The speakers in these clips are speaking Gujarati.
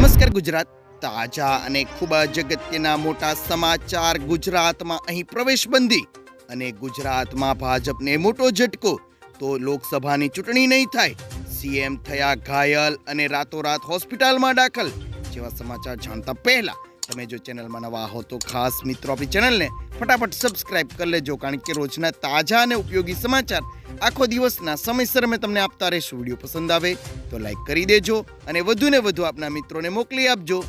નમસ્કાર ગુજરાત, તાજા અને ખૂબ જ અગત્યના મોટા સમાચાર ગુજરાતમાં અહીં પ્રવેશબંધી અને ગુજરાતમાં ભાજપને મોટો ઝટકો તો લોકસભાની ચૂંટણી નહીં થાય. સીએમ થયા ઘાયલ અને રાતોરાત હોસ્પિટલમાં દાખલ. જેવા સમાચાર જાણતા પહેલા તમે જો ચેનલમાં નવા હો તો ખાસ મિત્રો આપણી ચેનલને ફટાફટ સબસ્ક્રાઇબ કરી લેજો, કારણ કે રોજના તાજા અને ઉપયોગી સમાચાર આખો દિવસના સમયસર અમે તમને આપતા રહીશું. વીડિયો પસંદ આવે તો લાઇક કરી દેજો અને વધુને વધુ આપના મિત્રોને મોકલી આપજો.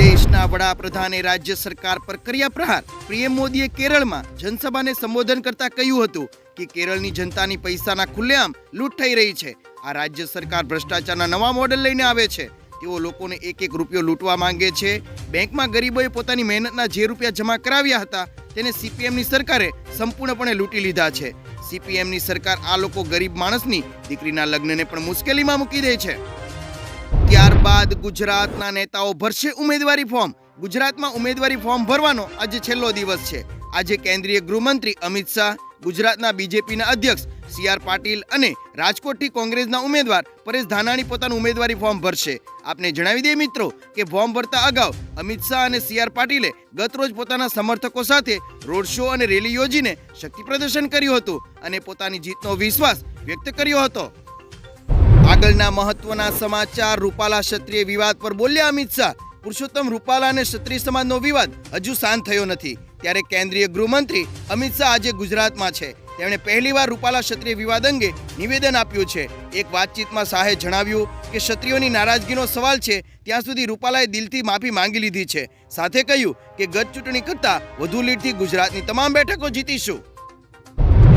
દેશના વડાપ્રધાને રાજ્ય સરકાર પર કર્યા પ્રહાર. પીએમ મોદીએ કેરળમાં જનસભાને સંબોધન કરતા કહ્યું હતું કે કેરળની જનતાની પૈસાના ખુલ્લેઆમ લૂંટ થઈ રહી છે. આ રાજ્ય સરકાર ભ્રષ્ટાચારના નવા મોડેલ લઈને આવે છે. તેઓ લોકોને એક એક રૂપિયો લૂંટવા માંગે છે. બેંકમાં ગરીબોએ પોતાની મહેનતના જે રૂપિયા જમા કરાવ્યા હતા, તેને સીપીએમની સરકારે સંપૂર્ણપણે લૂંટી લીધા છે. સીપીએમની સરકાર આ લોકો ગરીબ માણસની દીકરીના લગ્નને પણ મુશ્કેલીમાં મૂકી દે છે. ત્યારબાદ ગુજરાતના નેતાઓ ભરશે ઉમેદવારી ફોર્મ. ગુજરાતમાં ઉમેદવારી ફોર્મ ભરવાનો આજે છેલ્લો દિવસ છે. આજે કેન્દ્રીય ગૃહમંત્રી અમિત શાહ ગુજરાતના બીજેપીના અધ્યક્ષ સી આર પાટીલ અને રાજકોટથી કોંગ્રેસના ઉમેદવાર પરેશ ધાનાણી પોતાનું ઉમેદવારી ફોર્મ ભરશે. આપને જણાવી દઈએ મિત્રો કે ફોર્મ ભરતા અગાઉ અમિત શાહ અને સી આર પાટીલે ગતરોજ પોતાના સમર્થકો સાથે રોડ શો અને રેલી યોજીને શક્તિ પ્રદર્શન કર્યું હતું અને પોતાની જીતનો વિશ્વાસ વ્યક્ત કર્યો હતો. આગળના મહત્વના સમાચાર રૂપાલા ક્ષત્રિય વિવાદ પર બોલ્યા અમિત શાહ. પુરુષોત્તમ રૂપાલા અને ક્ષત્રિય સમાજનો વિવાદ હજુ શાંત થયો નથી. ત્યારે કેન્દ્રીય ગૃહમંત્રી અમિત શાહ આજે ગુજરાતમાં છે. તેમણે પહેલીવાર રૂપાલા ક્ષત્રિય વિવાદ અંગે નિવેદન આપ્યું છે. એક વાતચીતમાં શાહે જણાવ્યું કે ક્ષત્રિયોની નારાજગીનો સવાલ છે, ત્યાં સુધી રૂપાલાએ દિલથી માફી માંગી લીધી છે. સાથે કહ્યું કે ગત ચૂંટણી કરતાં વધુ લીડથી ગુજરાતની તમામ બેઠકો જીતીશું.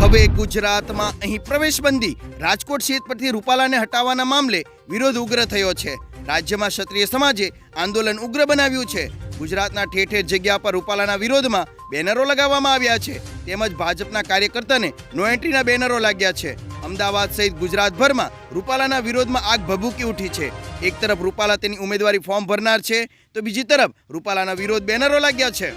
હવે ગુજરાતમાં અહીં પ્રવેશબંધી રાજકોટ સીટ પરથી રૂપાલાને હટાવવાના મામલે વિરોધ ઉગ્ર થયો છે. રાજ્યમાં ક્ષત્રિય સમાજે આંદોલન ઉગ્ર બનાવ્યું છે. ગુજરાતના ઠેર ઠેર જગ્યા પર રૂપાલાના વિરોધમાં બેનરો લગાવવામાં આવ્યા છે. તેમજ ભાજપના કાર્યકર્તાને નો એન્ટ્રીના બેનરો લાગ્યા છે. અમદાવાદ સહિત ગુજરાતભરમાં રૂપાલાના વિરોધમાં આગ ભભૂકી ઉઠી છે. એક તરફ રૂપાલા તેની ઉમેદવારી ફોર્મ ભરનાર છે, તો બીજી તરફ રૂપાલાના વિરોધ બેનરો લાગ્યા છે.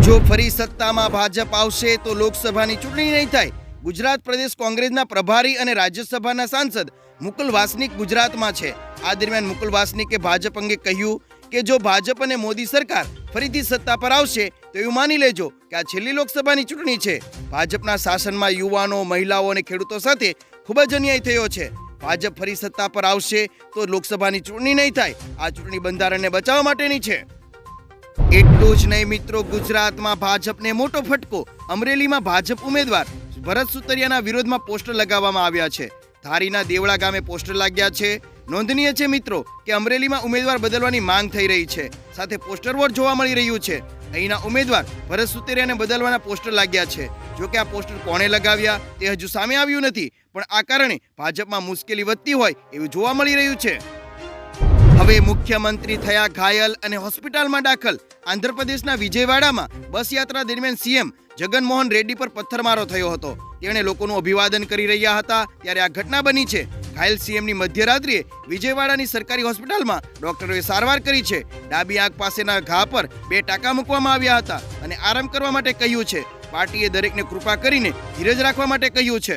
જો ફરી સત્તામાં ભાજપ આવશે, તો લોકસભાની ચૂંટણી નહીં થાય. ગુજરાત પ્રદેશ કોંગ્રેસના પ્રભારી અને રાજ્યસભાના સાંસદ મુકુલ વાસનિક ગુજરાતમાં છે. આ દરમિયાન મુકુલ વાસનિકે ભાજપ અંગે કહ્યું કે જો ભાજપ અને મોદી સરકાર ફરીથી સત્તા પર આવશે, તો એવું માની લેજો કે આ છેલ્લી લોકસભાની ચૂંટણી છે. ભાજપના શાસનમાં યુવાનો, મહિલાઓ અને ખેડૂતો સાથે ખૂબ જ અન્યાય થયો છે. ભાજપ ફરી સત્તા પર આવશે તો લોકસભાની ચૂંટણી નહીં થાય. આ ચૂંટણી બંધારણને બચાવવા માટેની છે. એટલું જ નહીં મિત્રો, ગુજરાતમાં ભાજપને મોટો ફટકો અમરેલીમાં ભાજપ ઉમેદવાર ભરત સુતરિયાના વિરોધમાં પોસ્ટર લગાવવામાં આવ્યા છે. ધારીના દેવળા ગામે પોસ્ટર લાગ્યા છે. નોંધનીય છે મિત્રો કે અમરેલીમાં ઉમેદવાર બદલવાની માંગ થઈ રહી છે. સાથે પોસ્ટર વોટ જોવા મળી રહ્યું છે. અહીંના ઉમેદવાર ભરત સુતેરિયાને બદલવાના પોસ્ટર લાગ્યા છે. જો કે આ પોસ્ટર કોણે લગાવ્યા તે હજુ સામે આવ્યું નથી, પણ આ કારણે ભાજપમાં મુશ્કેલી વધતી હોય એવું જોવા મળી રહ્યું છે. હવે મુખ્યમંત્રી થયા ઘાયલ અને હોસ્પિટલમાં દાખલ. આંધ્રપ્રદેશના વિજયવાડામાં બસ યાત્રા દરમિયાન સીએમ જગનમોહન રેડ્ડી પર પથ્થરમારો થયો હતો. તેણે લોકોનું અભિવાદન કરી રહ્યા હતા, ત્યારે આ ઘટના બની છે. ઘાયલ સીએમની મધ્યરાત્રિએ વિજયવાડાની સરકારી હોસ્પિટલમાં ડોક્ટરોએ સારવાર કરી છે. ડાબી આંખ પાસેના ઘા પર બે ટાંકા મૂકવામાં આવ્યા હતા અને આરામ કરવા માટે કહ્યું છે. પાર્ટીએ દરેકને કૃપા કરીને ધીરજ રાખવા માટે કહ્યું છે.